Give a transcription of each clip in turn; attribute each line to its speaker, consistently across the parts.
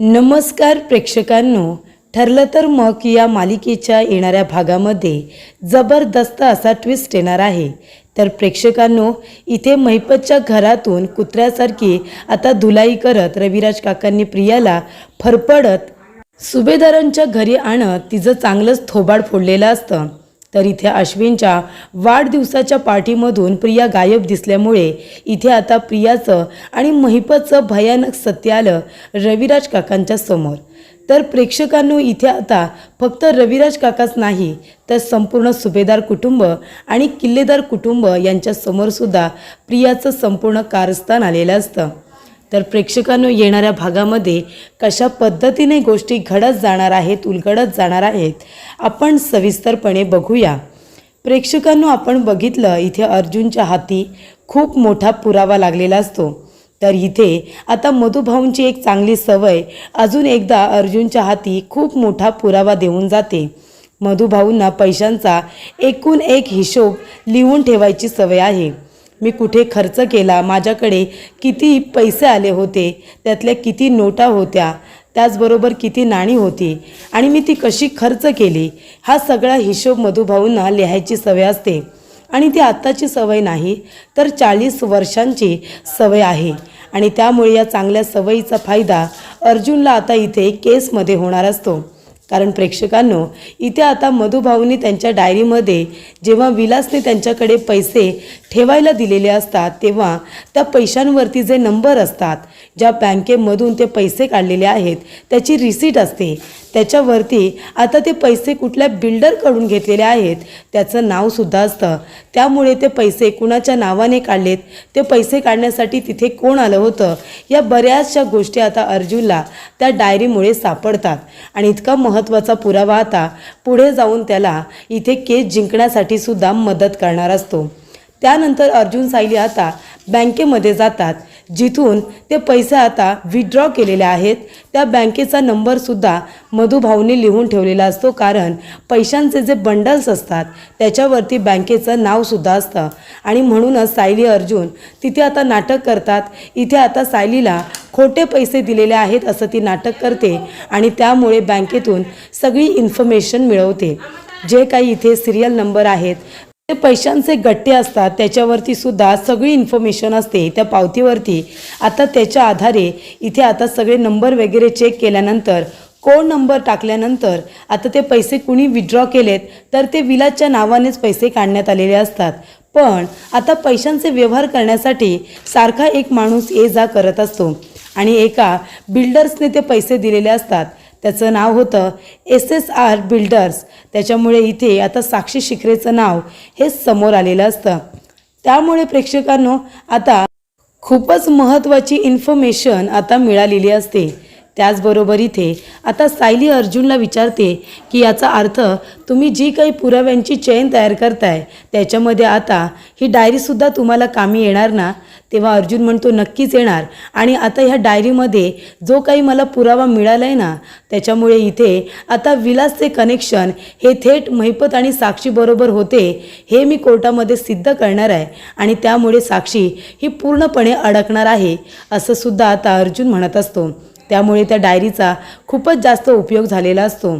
Speaker 1: नमस्कार प्रेक्षकांनो ठरलं तर मग या मालिकेच्या येणाऱ्या भागामध्ये जबरदस्त असा ट्विस्ट येणार आहे. तर प्रेक्षकांनो इथे महिपतच्या घरातून कुत्र्यासारखी आता धुलाई करत रविराज काकांनी प्रियाला फरफडत सुभेदारांच्या घरी आणत तिचं चांगलंच थोबाड फोडलेलं असतं. तर इथे अश्विनच्या वाढदिवसाच्या पार्टीमधून प्रिया गायब दिसल्यामुळे इथे आता प्रियाचं आणि महिपतचं भयानक सत्य आलं रविराज काकांच्या समोर. तर प्रेक्षकांनो इथे आता फक्त रविराज काकाच नाही तर संपूर्ण सुभेदार कुटुंब आणि किल्लेदार कुटुंब यांच्यासमोरसुद्धा प्रियाचं संपूर्ण कारस्थान आलेलं असतं. तर प्रेक्षकांनो येणाऱ्या भागामध्ये कशा पद्धतीने गोष्टी घडत जाणार आहेत उलगडत जाणार आहेत आपण सविस्तरपणे बघूया. प्रेक्षकांनो आपण बघितलं इथे अर्जुनच्या हाती खूप मोठा पुरावा लागलेला असतो. तर इथे आता मधुभाऊंची एक चांगली सवय अजून एकदा अर्जुनच्या हाती खूप मोठा पुरावा देऊन जाते. मधुभाऊंना पैशांचा एकूण एक हिशोब लिहून ठेवायची सवय आहे. मी कुठे खर्च केला? माझ्याकडे किती पैसे आले होते? त्यातल्या किती नोटा होत्या? त्याचबरोबर किती नाणी होती? आणि मी ती कशी खर्च केली? हा सगळा हिशोब मधुभाऊंना लिहायची सवय असते. आणि ती आत्ताची सवय नाही तर चाळीस वर्षांची सवय आहे. आणि त्यामुळे या चांगल्या सवयीचा फायदा अर्जुनला आता इथे केसमध्ये होणार असतो. कारण प्रेक्षकांनो इथे आता मधुभाऊंनी त्यांच्या डायरीमध्ये जेव्हा विलासने त्यांच्याकडे पैसे ठेवायला दिलेले असतात तेव्हा त्या पैशांवरती जे नंबर असतात ज्या बँकेमधून ते पैसे काढलेले आहेत त्याची रिसीट असते. त्याच्यावरती आता ते पैसे कुठल्या बिल्डरकडून घेतलेले आहेत त्याचं नावसुद्धा असतं. त्यामुळे ते पैसे कुणाच्या नावाने काढलेत ते पैसे काढण्यासाठी तिथे कोण आलं होतं या बऱ्याचशा गोष्टी आता अर्जुनला त्या डायरीमुळे सापडतात. आणि इतका महत्त्वाचा पुरावा आता पुढे जाऊन त्याला इथे केस जिंकण्यासाठी सुद्धा मदत करणार असतो. त्यानंतर अर्जुन सायली आता बँकेमध्ये जातात. जिथून ते पैसे आता विड्रॉ केलेले आहेत. त्या बँकेचा नंबरसुद्धा मधुभाऊने लिहून ठेवलेला असतो. कारण पैशांचे जे बंडल्स असतात त्याच्यावरती बँकेचं नावसुद्धा असतं. आणि म्हणूनच सायली अर्जुन तिथे आता नाटक करतात. इथे आता सायलीला खोटे पैसे दिलेले आहेत असं ती नाटक करते आणि त्यामुळे बँकेतून सगळी इन्फॉर्मेशन मिळवते. जे काही इथे सिरियल नंबर आहेत ते पैशांचे गट्टे असतात त्याच्यावरती सुद्धा सगळी इन्फॉर्मेशन असते त्या पावतीवरती. आता त्याच्या आधारे इथे आता सगळे नंबर वगैरे चेक केल्यानंतर कोड नंबर टाकल्यानंतर आता ते पैसे कुणी विड्रॉ केलेत तर ते विलाच्या नावानेच पैसे काढण्यात आलेले असतात. पण आता पैशांचे व्यवहार करण्यासाठी सारखा एक माणूस ये जा करत असतो. आणि एका बिल्डर्सने ते पैसे दिलेले असतात. त्याचं नाव होतं एस एस आर बिल्डर्स त्याच्यामुळे इथे आता साक्षी शिखरेचं नाव हे समोर आलेलं असतं. त्यामुळे प्रेक्षकांनो आता खूपच महत्त्वाची इन्फॉर्मेशन आता मिळालेली असते. त्याचबरोबर इथे आता सायली अर्जुनला विचारते की याचा अर्थ तुम्ही जी काही पुराव्यांची चैन तयार करताय त्याच्यामध्ये आता ही डायरीसुद्धा तुम्हाला कामी येणार ना? तेव्हा अर्जुन म्हणतो नक्कीच येणार. आणि आता ह्या डायरीमध्ये जो काही मला पुरावा मिळाला आहे ना त्याच्यामुळे इथे आता विलासचे कनेक्शन हे थेट महिपत आणि साक्षीबरोबर होते हे मी कोर्टामध्ये सिद्ध करणार आहे. आणि त्यामुळे साक्षी ही पूर्णपणे अडकणार आहे असं सुद्धा आता अर्जुन म्हणत असतो. त्यामुळे त्या डायरीचा खूपच जास्त उपयोग झालेला असतो.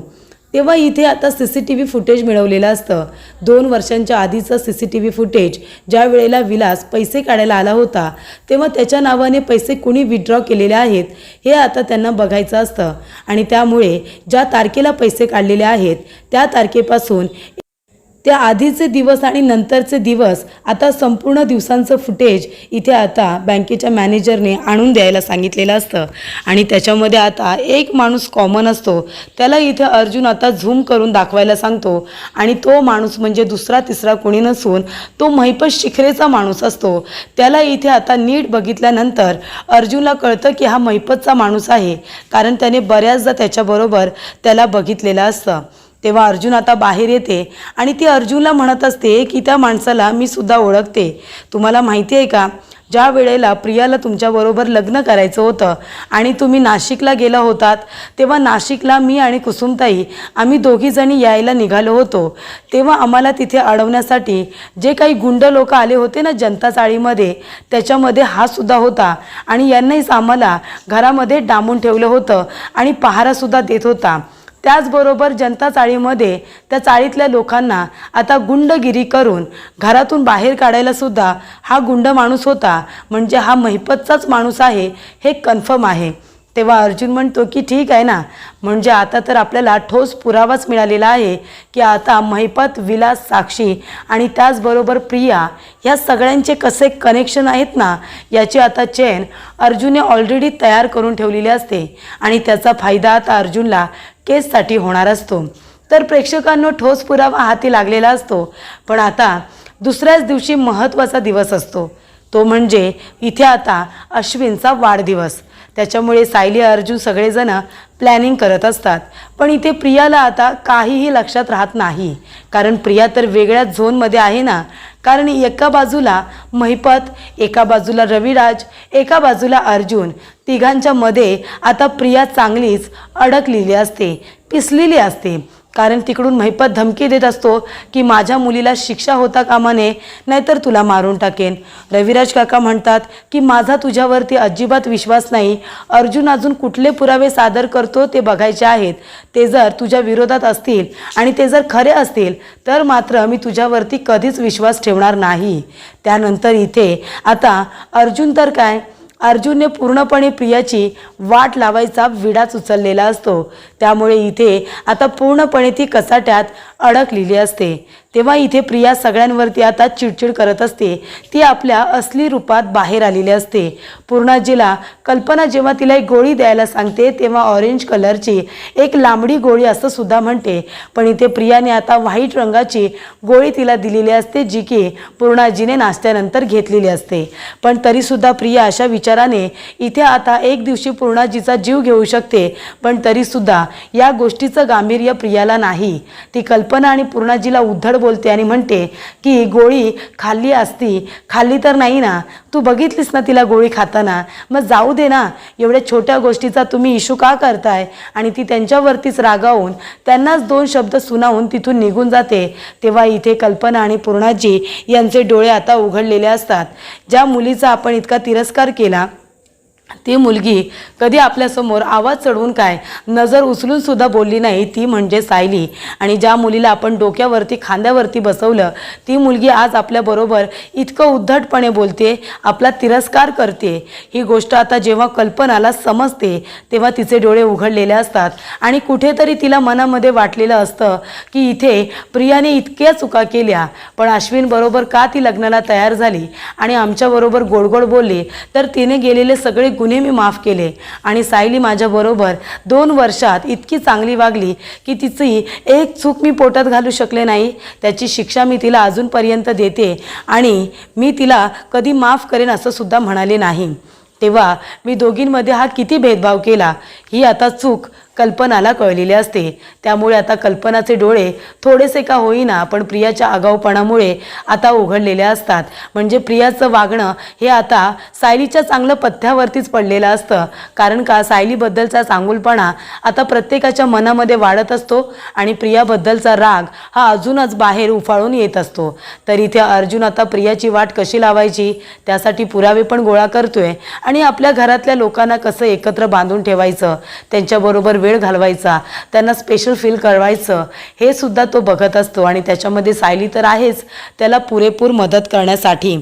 Speaker 1: तेव्हा इथे आता C C T V footage मिळवलेलं असतं. दोन वर्षांच्या आधीचं C C T V footage ज्या वेळेला विलास पैसे काढायला आला होता तेव्हा त्याच्या नावाने पैसे कुणी विड्रॉ केलेले आहेत हे आता त्यांना बघायचं असतं. आणि त्यामुळे ज्या तारखेला पैसे काढलेले आहेत त्या तारखेपासून त्या आधीचे दिवस आणि नंतरचे दिवस आता संपूर्ण दिवसांचं फुटेज इथे आता बँकेच्या मॅनेजरने आणून द्यायला सांगितलेलं असतं. आणि त्याच्यामध्ये आता एक माणूस कॉमन असतो. त्याला इथे अर्जुन आता झूम करून दाखवायला सांगतो. आणि तो माणूस म्हणजे दुसरा तिसरा कोणी नसून तो महिपत शिखरेचा माणूस असतो. त्याला इथे आता नीट बघितल्यानंतर अर्जुनला कळतं की हा महिपतचा माणूस आहे. कारण त्याने बऱ्याचदा त्याच्याबरोबर त्याला बघितलेलं असतं. तेव्हा अर्जुन आता बाहेर येते आणि ती अर्जुनला म्हणत असते की त्या माणसाला मी सुद्धा ओळखते. तुम्हाला माहिती आहे का? ज्या वेळेला प्रियाला तुमच्याबरोबर लग्न करायचं होतं आणि तुम्ही नाशिकला गेला होतात तेव्हा नाशिकला मी आणि कुसुमताई आम्ही दोघीजणी यायला निघालो होतो. तेव्हा आम्हाला तिथे अडवण्यासाठी जे काही गुंड लोक आले होते ना जनता चाळीमध्ये त्याच्यामध्ये हा सुद्धा होता. आणि यांनाहीच आम्हाला घरामध्ये डांबून ठेवलं होतं आणि पहारासुद्धा देत होता. त्याचबरोबर जनता चाळीमध्ये त्या चाळीतल्या लोकांना आता गुंडगिरी करून घरातून बाहेर काढायला सुद्धा हा गुंड माणूस होता. म्हणजे हा महिपतचाच माणूस आहे हे कन्फर्म आहे. तेव्हा अर्जुन म्हणतो की ठीक आहे ना. म्हणजे आता तर आपल्याला ठोस पुरावाच मिळालेला आहे की आता महिपत विलास साक्षी आणि त्याचबरोबर प्रिया ह्या सगळ्यांचे कसे कनेक्शन आहेत ना याची आता चेन अर्जुनने ऑलरेडी तयार करून ठेवलेली असते. आणि त्याचा फायदा आता अर्जुनला केससाठी होणार असतो. तर प्रेक्षकांनो ठोस पुरावा हाती लागलेला असतो. पण आता दुसऱ्याच दिवशी महत्त्वाचा दिवस असतो. तो म्हणजे इथे आता अश्विनचा वाढदिवस. त्याच्यामुळे सायली अर्जुन सगळेजण प्लॅनिंग करत असतात. पण इथे प्रियाला आता काहीही लक्षात राहत नाही. कारण प्रिया तर वेगळ्याच झोनमध्ये आहे ना. कारण एका बाजूला महिपत एका बाजूला रविराज एका बाजूला अर्जुन. तिघांच्या मध्ये आता प्रिया चांगलीच अडकलेली असते पिसलेली असते. कारण तिकडून महिपत धमकी देत असतो की माझ्या मुलीला शिक्षा होता कामा नये नाहीतर तुला मारून टाकेन. रविराज काका म्हणतात की माझा तुझ्यावरती अजिबात विश्वास नाही. अर्जुन अजून कुठले पुरावे सादर करतो ते बघायचे आहेत. ते जर तुझ्या विरोधात असतील आणि ते जर खरे असतील तर मात्र मी तुझ्यावरती कधीच विश्वास ठेवणार नाही. त्यानंतर इथे आता अर्जुन तर काय? अर्जुनने पूर्णपणे प्रियाची वाट लावायचा विडाच उचललेला असतो. त्यामुळे इथे आता पूर्णपणे ती कचाट्यात अडकलेली असते. तेव्हा इथे प्रिया सगळ्यांवरती आता चिडचिड करत असते. ती आपल्या असली रूपात बाहेर आलेली असते. पूर्णाजीला कल्पना जेव्हा तिला एक गोळी द्यायला सांगते तेव्हा ऑरेंज कलरची एक लांबडी गोळी असं सुद्धा म्हणते. पण इथे प्रियाने आता व्हाईट रंगाची गोळी तिला दिलेली असते जी की पूर्णाजीने नाश्त्यानंतर घेतलेली असते. पण तरीसुद्धा प्रिया अशा विचाराने इथे आता एक दिवशी पूर्णाजीचा जीव घेऊ शकते. पण तरीसुद्धा या गोष्टीचं गांभीर्य प्रियाला नाही. ती कल्पना आणि पूर्णाजीला उद्धड बोलते आणि म्हणते की गोळी खाल्ली असती. खाल्ली तर नाही ना. तू बघितलीस ना तिला गोळी खाताना? मग जाऊ दे ना. एवढ्या छोट्या गोष्टीचा तुम्ही इशू का करताय? आणि ती त्यांच्यावरतीच रागावून त्यांनाच दोन शब्द सुनावून तिथून निघून जाते. तेव्हा इथे कल्पना आणि पूर्णाजी यांचे डोळे आता उघडलेले असतात. ज्या मुलीचा आपण इतका तिरस्कार केला ती मुलगी कधी आपल्यासमोर आवाज चढवून काय नजर उचलून सुद्धा बोलली नाही ती म्हणजे सायली. आणि ज्या मुलीला आपण डोक्यावरती खांद्यावरती बसवलं ती मुलगी आज आपल्याबरोबर इतकं उद्धटपणे बोलते आपला तिरस्कार करते. ही गोष्ट आता जेव्हा कल्पनाला समजते तेव्हा तिचे डोळे उघडलेले असतात. आणि कुठेतरी तिला मनामध्ये वाटलेलं असतं की इथे प्रियाने इतक्या चुका केल्या पण अश्विनबरोबर का ती लग्नाला तयार झाली? आणि आमच्याबरोबर गोडगोड बोलली तर तिने गेलेले सगळे गुन्हे मी माफ केले. आणि सायली माझ्याबरोबर दोन वर्षात इतकी चांगली वागली की तिची एक चूक मी पोटात घालू शकले नाही. त्याची शिक्षा मी तिला अजूनपर्यंत देते आणि मी तिला कधी माफ करेन असं सुद्धा म्हणाले नाही. तेव्हा मी दोघींमध्ये हा किती भेदभाव केला? ही आता चूक कल्पनाला कळलेली असते. त्यामुळे आता कल्पनाचे डोळे थोडेसे का होईना पण प्रियाच्या आगाऊपणामुळे आता उघडलेले असतात. म्हणजे प्रियाचं वागणं हे आता सायलीच्या चांगलं पथ्यावरतीच पडलेलं असतं. कारण का सायलीबद्दलचा चांगुलपणा आता प्रत्येकाच्या मनामध्ये वाढत असतो आणि प्रियाबद्दलचा राग हा अजूनच बाहेर उफाळून येत असतो. तर इथे अर्जुन आता प्रियाची वाट कशी लावायची त्यासाठी पुरावे पण गोळा करतोय आणि आपल्या घरातल्या लोकांना कसं एकत्र बांधून ठेवायचं? त्यांच्याबरोबर वेळ घालवायचा त्यांना स्पेशल फील करवायचं हे सुद्धा तो बघत असतो आणि त्याच्यामध्ये सायली तर आहेच त्याला पुरेपूर मदत करण्यासाठी.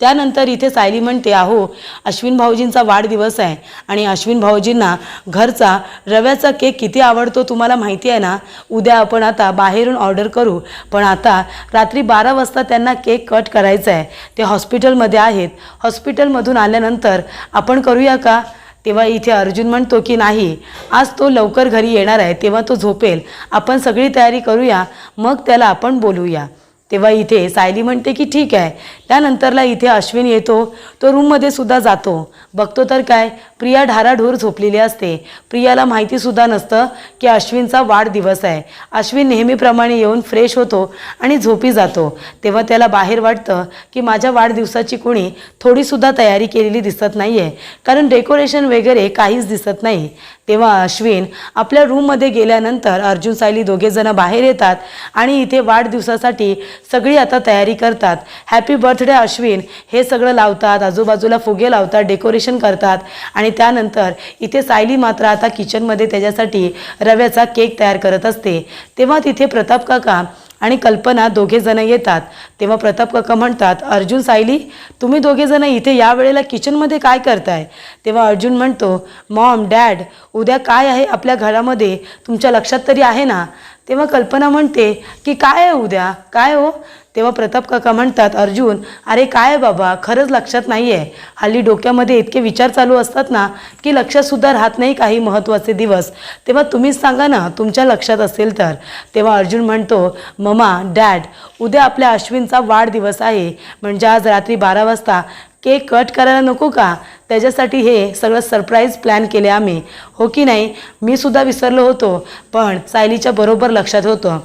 Speaker 1: त्यानंतर इथे सायली म्हणते अहो अश्विन भाऊजींचा वाढदिवस आहे आणि अश्विन भाऊजींना घरचा रव्याचा केक किती आवडतो तुम्हाला माहिती आहे ना? उद्या आपण आता बाहेरून ऑर्डर करू पण आता रात्री बारा वाजता त्यांना केक कट करायचा आहे. ते हॉस्पिटलमध्ये आहेत. हॉस्पिटलमधून आल्यानंतर आपण करूया का? तेव्हा इथे अर्जुन म्हणतो की नाही आज तो लवकर घरी येणार आहे तेव्हा तो झोपेल. आपण सगळी तयारी करूया मग त्याला आपण बोलूया. तेव्हा इथे सायली म्हणते की ठीक आहे. त्यानंतरला इथे अश्विन येतो. तो रूममध्ये सुद्धा जातो. बघतो तर काय प्रिया ढाराढोर झोपलेली असते. प्रियाला माहितीसुद्धा नसतं की अश्विनचा वाढदिवस आहे. अश्विन नेहमीप्रमाणे येऊन फ्रेश होतो आणि झोपी जातो. तेव्हा त्याला बाहेर वाटतं की माझ्या वाढदिवसाची कोणी थोडीसुद्धा तयारी केलेली दिसत नाही आहे कारण डेकोरेशन वगैरे काहीच दिसत नाही. तेव्हा अश्विन आपल्या रूममध्ये गेल्यानंतर अर्जुन सायली दोघेजणं बाहेर येतात आणि इथे वाढदिवसासाठी सगळी आता तयारी करतात. Happy birthday Ashwin. हे सगळं लावतात आजूबाजूला फुगे लावतात डेकोरेशन करतात. आणि त्यानंतर इथे सायली मात्र आता किचनमध्ये त्याच्यासाठी रव्याचा केक तयार करत असते. तेव्हा तिथे प्रताप काका आणि कल्पना दोघेजण येतात. तेव्हा प्रताप काका म्हणतात अर्जुन सायली तुम्ही दोघेजणं इथे या वेळेला किचनमध्ये काय करताय? तेव्हा अर्जुन म्हणतो मॉम डॅड उद्या काय आहे आपल्या घरामध्ये? तुमच्या लक्षात तरी आहे ना? तेव्हा कल्पना म्हणते की काय आहे उद्या? काय हो? तेव्हा प्रताप काका म्हणतात अर्जुन अरे काय बाबा खरंच लक्षात नाही आहे हल्ली डोक्यामध्ये इतके विचार चालू असतात ना की लक्षातसुद्धा राहत नाही काही महत्त्वाचे दिवस. तेव्हा तुम्हीच सांगा ना तुमच्या लक्षात असेल तर. तेव्हा अर्जुन म्हणतो ममा डॅड उद्या आपल्या अश्विनचा वाढदिवस आहे. म्हणजे आज रात्री बारा वाजता केक कट करायला नको का? त्याच्यासाठी हे सगळं सरप्राईज प्लॅन केले आम्ही. हो की नाही? मी सुद्धा विसरलो होतो पण सायलीच्या बरोबर लक्षात होतं.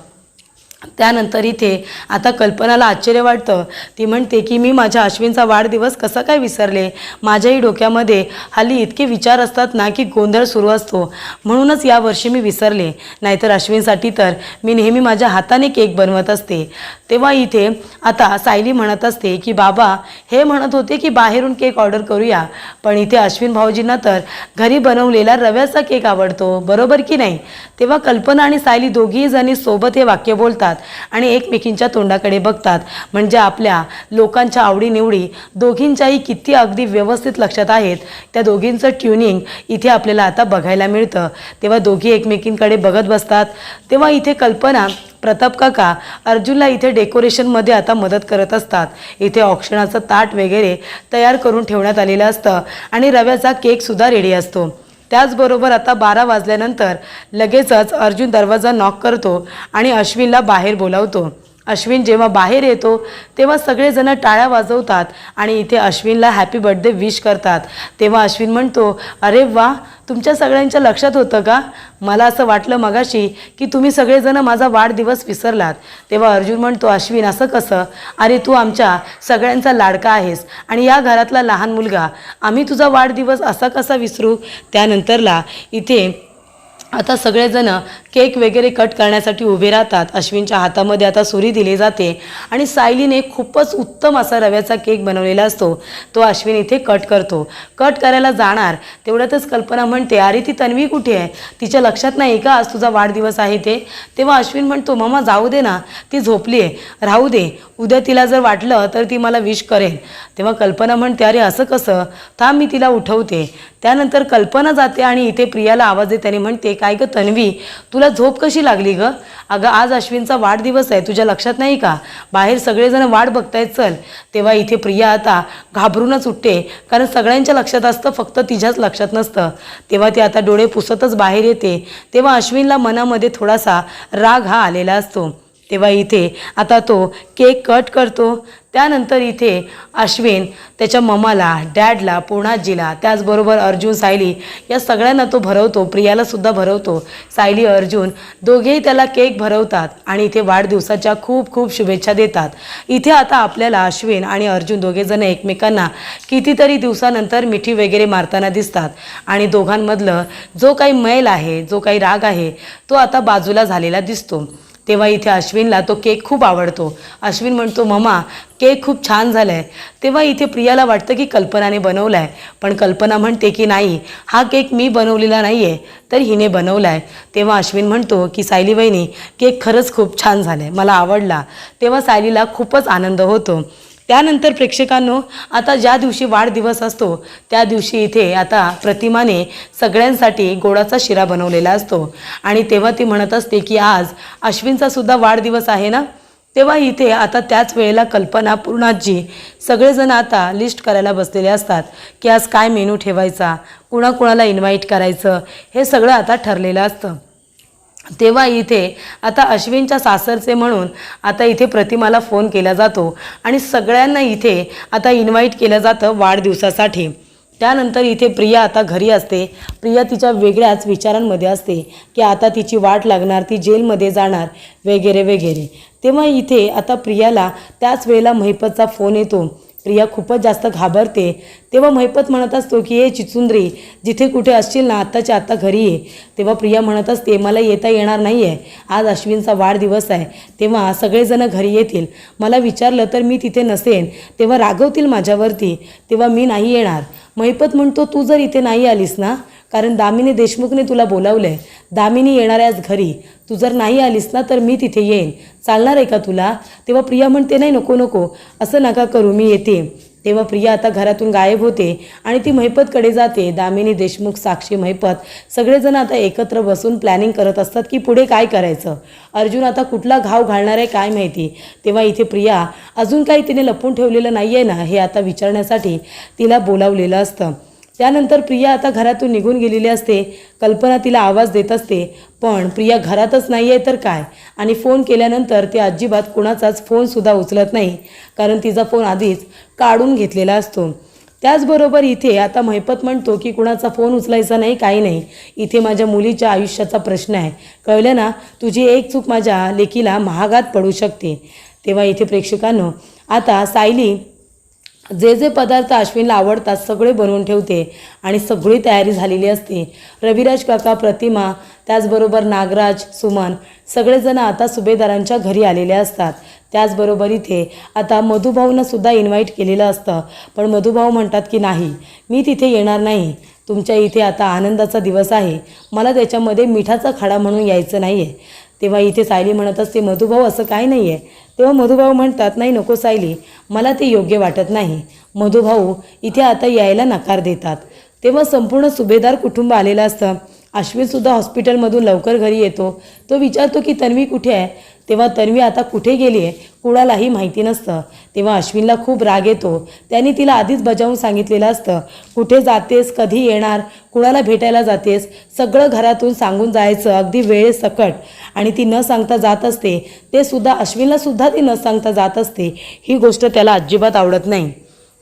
Speaker 1: त्यानंतर इथे आता कल्पनाला आश्चर्य वाटतं. ती म्हणते की मी माझ्या अश्विनचा वाढदिवस कसा काय विसरले? माझ्याही डोक्यामध्ये हल्ली इतके विचार असतात ना की गोंधळ सुरू असतो. म्हणूनच यावर्षी मी विसरले. नाहीतर अश्विनसाठी तर मी नेहमी माझ्या हाताने केक बनवत असते. तेव्हा इथे आता सायली म्हणत असते की बाबा हे म्हणत होते की बाहेरून केक ऑर्डर करूया. पण इथे अश्विन भाऊजींना तर घरी बनवलेला रव्याचा केक आवडतो. बरोबर की नाही? तेव्हा कल्पना आणि सायली दोघीही जणी सोबत हे वाक्य बोलतात आणि एकमेकींच्या तोंडाकडे बघतात. म्हणजे आपल्या लोकांच्या आवडीनिवडी दोघींच्याही किती अगदी व्यवस्थित लक्षात आहेत. त्या दोघींचं ट्युनिंग इथे आपल्याला आता बघायला मिळतं. तेव्हा दोघी एकमेकींकडे बघत बसतात. तेव्हा इथे कल्पना प्रताप काका अर्जुनला इथे डेकोरेशनमध्ये आता मदत करत असतात. इथे औक्षणाचं ताट वगैरे तयार करून ठेवण्यात आलेलं असतं आणि रव्याचा केकसुद्धा रेडी असतो. त्याचबरोबर आता बारा वाजल्यानंतर लगेचच अर्जुन दरवाजा नॉक करतो आणि अश्विनला बाहेर बोलावतो. अश्विन जेव्हा बाहेर येतो तेव्हा सगळेजण टाळ्या वाजवतात आणि इथे अश्विनला हॅपी बर्थडे विश करतात. तेव्हा अश्विन म्हणतो अरे वा तुमच्या सगळ्यांच्या लक्षात होतं का? मला असं वाटलं मगाशी की तुम्ही सगळेजण माझा वाढदिवस विसरलात. तेव्हा अर्जुन म्हणतो अश्विन असं कसं? अरे तू आमच्या सगळ्यांचा लाडका आहेस आणि या घरातला लहान मुलगा. आम्ही तुझा वाढदिवस असा कसा विसरू? त्यानंतरला इथे आता सगळेजण केक वगैरे कट करण्यासाठी उभे राहतात. अश्विनच्या हातामध्ये आता सुरी दिली जाते आणि सायलीने खूपच उत्तम असा रव्याचा केक बनवलेला असतो. तो अश्विन इथे कट करतो. कट करायला जाणार. तेवढ्यातच कल्पना म्हणते अरे ती तन्वी कुठे आहे? तिच्या लक्षात नाही का? आज तुझा वाढदिवस आहे ते तेव्हा अश्विन म्हणतो ममा जाऊ दे ना. ती झोपली आहे. राहू दे. उद्या तिला जर वाटलं तर ती मला विश करेल. तेव्हा कल्पना म्हणते अरे असं कसं? थांब मी तिला उठवते. त्यानंतर कल्पना जाते आणि इथे प्रियाला आवाज देते आणि म्हणते काय गं तन्वी? तुला झोप कशी लागली गं? अगं आज अश्विनचा वाढदिवस आहे तुझ्या लक्षात नाही का? बाहेर सगळेजण वाट बघतायत चल. तेव्हा इथे प्रिया आता घाबरूनच उठते कारण सगळ्यांच्या लक्षात असतं फक्त तिच्याच लक्षात नसतं. तेव्हा ती आता डोळे पुसतच बाहेर येते. तेव्हा अश्विनला मनामध्ये थोडासा राग हा आलेला असतो. तेव्हा इथे आता तो केक कट करतो. त्यानंतर इथे अश्विन त्याच्या ममाला डॅडला पूर्णाजीला त्याचबरोबर अर्जुन सायली या सगळ्यांना तो भरवतो. प्रियालासुद्धा भरवतो. सायली अर्जुन दोघेही त्याला केक भरवतात आणि इथे वाढदिवसाच्या खूप खूप शुभेच्छा देतात. इथे आता आपल्याला अश्विन आणि अर्जुन दोघेजण एकमेकांना कितीतरी दिवसानंतर मिठी वगैरे मारताना दिसतात. आणि दोघांमधलं जो काही मैल आहे जो काही राग आहे तो आता बाजूला झालेला दिसतो. तेव्हा इथे अश्विनला तो केक खूप आवडतो. अश्विन म्हणतो ममा केक खूप छान झाला आहे तेव्हा इथे प्रियाला वाटतं की कल्पनाने बनवला आहे पण कल्पना म्हणते की नाही हा केक मी बनवलेला नाही आहे तर हिने बनवला आहे तेव्हा अश्विन म्हणतो की सायली वहिनी केक खरंच खूप छान झाला आहे मला आवडला. तेव्हा सायलीला खूपच आनंद होतो. त्यानंतर प्रेक्षकांनो आता ज्या दिवशी वाढदिवस असतो त्या दिवशी इथे आता प्रतिमाने सगळ्यांसाठी गोडाचा शिरा बनवलेला असतो. आणि तेव्हा ती म्हणत असते की आज अश्विनचा सुद्धा वाढदिवस आहे ना? तेव्हा इथे आता त्याच वेळेला कल्पना पूर्णाजी सगळेजण आता लिस्ट करायला बसलेले असतात की आज काय मेनू ठेवायचा? कुणाकुणाला इन्व्हाइट करायचं? हे सगळं आता ठरलेलं असतं. तेव्हा इथे आता अश्विनच्या सासरचे म्हणून आता इथे प्रतिमाला फोन केला जातो आणि सगळ्यांना इथे आता इन्व्हाइट केलं जातं वाढदिवसासाठी. त्यानंतर इथे प्रिया आता घरी असते. प्रिया तिच्या वेगळ्याच विचारांमध्ये असते की आता तिची वाट लागणार ती जेलमध्ये जाणार वगैरे वगैरे. तेव्हा इथे आता प्रियाला त्याच वेळेला महिपतचा फोन येतो. प्रिया खूपच जास्त घाबरते. तेव्हा महिपत म्हणत असतो की हे चिचुंद्री जिथे कुठे असशील ना आत्ताच्या आत्ता घरी ये. तेव्हा प्रिया म्हणत असते मला येता येणार नाही आहे आज अश्विनचा वाढदिवस आहे. तेव्हा सगळेजण घरी येतील. मला विचारलं तर मी तिथे नसेन. तेव्हा रागवतील माझ्यावरती. तेव्हा मी नाही येणार. महिपत म्हणतो तू जर इथे नाही आलीस ना कारण दामिनी देशमुखने तुला बोलावलं आहे दामिनी येणार आज घरी. तू जर नाही आलीस ना तर मी तिथे येईन. चालणार आहे का तुला? तेव्हा प्रिया म्हणते नाही नको नको. असं नका करू मी येते. तेव्हा प्रिया आता घरातून गायब होते आणि ती महिपतकडे जाते. दामिनी देशमुख साक्षी महिपत सगळेजण आता एकत्र बसून प्लॅनिंग करत असतात की पुढे काय करायचं. अर्जुन आता कुठला घाव घालणार आहे काय माहिती? तेव्हा इथे प्रिया अजून काही तिने लपून ठेवलेलं नाही आहे ना हे आता विचारण्यासाठी तिला बोलावलेलं असतं. त्यानंतर प्रिया आता घरातून निघून गेलेली असते. कल्पना तिला आवाज देत असते. पण प्रिया घरातच नाही आहे तर काय? आणि फोन केल्यानंतर ती अजिबात कुणाचाच फोनसुद्धा उचलत नाही. कारण तिचा फोन आधीच काढून घेतलेला असतो. त्याचबरोबर इथे आता महिपत म्हणतो की कुणाचा फोन उचलायचा नाही काही नाही. इथे माझ्या मुलीच्या आयुष्याचा प्रश्न आहे. कळलं ना? तुझी एक चूक माझ्या लेकीला महागात पडू शकते. तेव्हा इथे प्रेक्षकांनो आता सायली जे जे पदार्थ अश्विनला आवडतात सगळे बनवून ठेवते आणि सगळी तयारी झालेली असते. रविराज काका प्रतिमा त्याचबरोबर नागराज सुमन सगळेजण आता सुभेदारांच्या घरी आलेले असतात. त्याचबरोबर इथे आता मधुभाऊंना सुद्धा इन्व्हाइट केलेलं असतं. पण मधुभाऊ म्हणतात की नाही मी तिथे येणार नाही. तुमच्या इथे आता आनंदाचा दिवस आहे. मला त्याच्यामध्ये मिठाचा खडा म्हणून यायचं नाही आहे तेव्हा इथे सायली म्हणत असते मधुभाऊ असं काय नाही आहे तेव्हा मधुभाऊ म्हणतात नाही नको सायली मला ते योग्य वाटत नाही. मधुभाऊ इथे आता यायला नकार देतात. तेव्हा संपूर्ण सुभेदार कुटुंब आलेलं असतं. अश्विनसुद्धा हॉस्पिटलमधून लवकर घरी येतो. तो विचारतो की तन्वी कुठे आहे? तेव्हा तन्वी आता कुठे गेली आहे कुणालाही माहिती नसतं. तेव्हा अश्विनला खूप राग येतो. त्यांनी तिला आधीच बजावून सांगितलेलं असतं कुठे जातेस कधी येणार कुणाला भेटायला जातेस सगळं घरातून सांगून जायचं अगदी वेळेसकट आणि ती न सांगता जात असते. ते सुद्धा अश्विनला सुद्धा ती न सांगता जात असते. ही गोष्ट त्याला अजिबात आवडत नाही.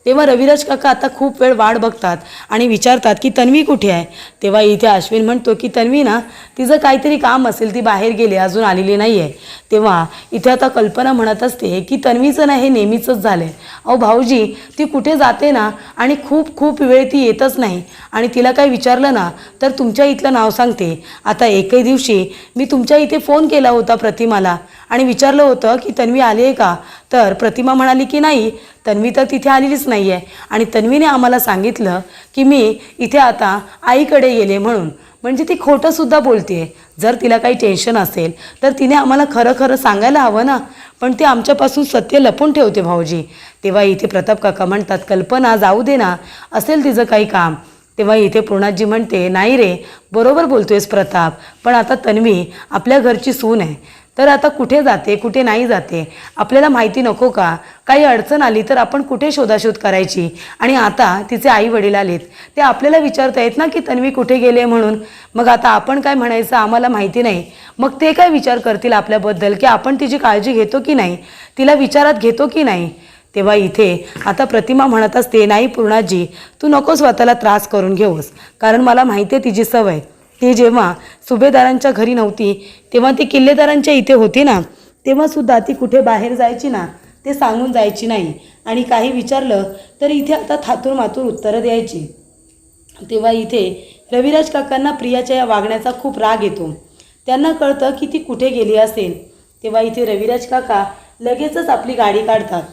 Speaker 1: तेव्हा रविराज काका आता खूप वेळ वाट बघतात आणि विचारतात की तन्वी कुठे आहे? तेव्हा इथे अश्विन म्हणतो की तन्वी ना तिचं काहीतरी काम असेल ती बाहेर गेली अजून आलेली नाही आहे तेव्हा इथे आता कल्पना म्हणत असते की तन्वीचं ना हे नेहमीचंच झालं आहे अहो भाऊजी ती कुठे जाते ना आणि खूप खूप वेळ ती येतच नाही आणि तिला काही विचारलं ना तर तुमच्या इथलं नाव सांगते. आता एकही दिवशी मी तुमच्या इथे फोन केला होता प्रतिमाला आणि विचारलं होतं की तन्वी आली आहे का? तर प्रतिमा म्हणाली की नाही तन्वी तर तिथे आलेलीच नाही आहे आणि तन्वीने आम्हाला सांगितलं की मी इथे आता आईकडे गेले म्हणून. म्हणजे ती खोटंसुद्धा बोलते जर तिला काही टेन्शन असेल तर तिने आम्हाला खरं खरं सांगायला हवं ना. पण ती आमच्यापासून सत्य लपून ठेवते भाऊजी. तेव्हा इथे प्रताप काका म्हणतात कल्पना जाऊ दे ना. असेल तिचं काही काम. तेव्हा इथे पूर्णाजी म्हणते नाही रे बरोबर बोलतोयस प्रताप. पण आता तन्वी आपल्या घरची सून आहे. तर आता कुठे जाते कुठे नाही जाते? आपल्याला माहिती नको का? काही अडचण आली तर आपण कुठे शोधाशोध करायची? आणि आता तिचे आई वडील आलेत. ते आपल्याला विचारतायत ना की तन्वी कुठे गेले म्हणून? मग आता आपण काय म्हणायचं आम्हाला माहिती नाही. मग ते काय विचार करतील आपल्याबद्दल? की आपण तिची काळजी घेतो की नाही? तिला विचारात घेतो की नाही? तेव्हा इथे आता प्रतिमा म्हणत असते नाही पूर्णाजी तू नको स्वतःला त्रास करून घेऊस. कारण मला माहिती आहे तिची सवय. ती जेव्हा सुभेदारांच्या घरी नव्हती तेव्हा ती किल्लेदारांच्या इथे होती ना तेव्हासुद्धा ती कुठे बाहेर जायची ना ते सांगून जायची नाही. आणि काही विचारलं तर इथे आता थातूर मातूर उत्तरं द्यायची. तेव्हा इथे रविराज काकांना प्रियाच्या या वागण्याचा खूप राग येतो. त्यांना कळतं की ती कुठे गेली असेल. तेव्हा इथे रविराज काका लगेचच आपली गाडी काढतात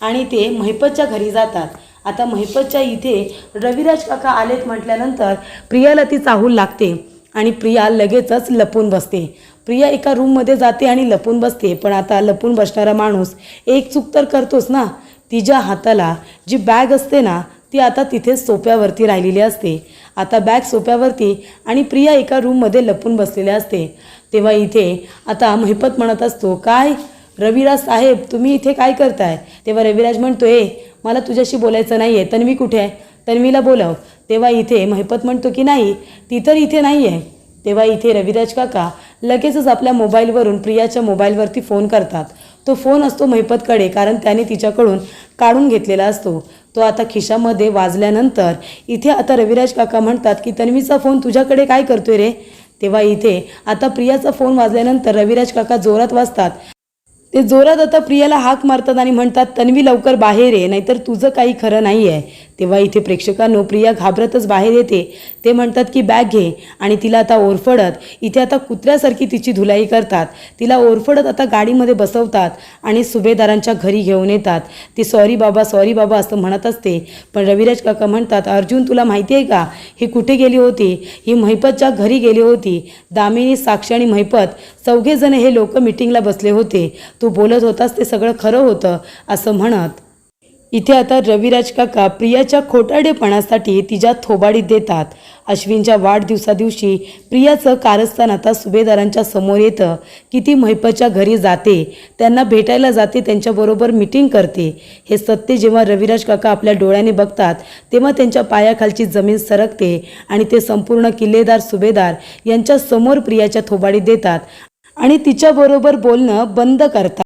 Speaker 1: आणि ते महिपतच्या घरी जातात. आता महिपतच्या इथे रविराज काका आलेत म्हटल्यानंतर प्रियाला ती चाहूल लागते आणि प्रिया लगेचच लपून बसते. प्रिया एका रूममध्ये जाते आणि लपून बसते पण आता लपून बसणारा माणूस एक चूक तर करतोच ना. तिच्या हाताला जी बॅग असते ना ती आता तिथे सोप्यावरती राहिलेली असते. आता बॅग सोप्यावरती आणि प्रिया एका रूममध्ये लपून बसलेल्या असते. तेव्हा इथे आता महिपत म्हणत असतो काय? रविराज साहेब तुम्ही इथे काय करताय? तेव्हा रविराज म्हणतो ए मला तुझ्याशी बोलायचं नाही आहे तन्वी कुठे आहे? तन्वीला बोलाव. तेव्हा इथे महिपत म्हणतो की नाही ती तर इथे नाही आहे तेव्हा इथे रविराज काका लगेचच आपल्या मोबाईलवरून प्रियाच्या मोबाईलवरती फोन करतात. तो फोन असतो महिपतकडे कारण त्याने तिच्याकडून काढून घेतलेला असतो. तो आता खिशामध्ये वाजल्यानंतर इथे आता रविराज काका म्हणतात की तन्वीचा फोन तुझ्याकडे काय करतोय रे? तेव्हा इथे आता प्रियाचा फोन वाजल्यानंतर रविराज काका जोरात वाजतात. ते जोरात आता प्रियाला हाक मारतात आणि म्हणतात तन्वी लवकर बाहेर ये नाहीतर तुझं काही खरं नाही आहे तेव्हा इथे प्रेक्षकांनो प्रिया घाबरतच बाहेर येते. ते म्हणतात की बॅग घे. आणि तिला आता ओरफडत इथे आता कुत्र्यासारखी तिची धुलाई करतात. तिला ओरफडत आता गाडीमध्ये बसवतात आणि सुभेदारांच्या घरी घेऊन येतात. ती सॉरी बाबा सॉरी बाबा असं म्हणत असते. पण रविराज काका म्हणतात अर्जुन तुला माहिती आहे का? ही कुठे गेली होती? ही महिपतच्या घरी गेली होती. दामिनी साक्षी आणि महिपत चौघेजण हे लोक मिटिंगला बसले होते. तू बोलत होतास ते सगळं खरं होतं असं म्हणत. इथे आता रविराज काका प्रियाच्या खोटाडेपणासाठी तिच्या थोबाडीत देतात. अश्विनच्या वाढदिवसादिवशी प्रियाचं कारस्थान आता सुभेदारांच्या समोर येतं. की ती महिपच्या घरी जाते त्यांना भेटायला जाते त्यांच्याबरोबर मिटिंग करते. हे सत्य जेव्हा रविराज काका आपल्या डोळ्याने बघतात तेव्हा त्यांच्या पायाखालची जमीन सरकते आणि ते संपूर्ण किल्लेदार सुभेदार यांच्या समोर प्रियाच्या थोबाडीत देतात. आणि तिच्याबरोबर बोलणं बंद करतात.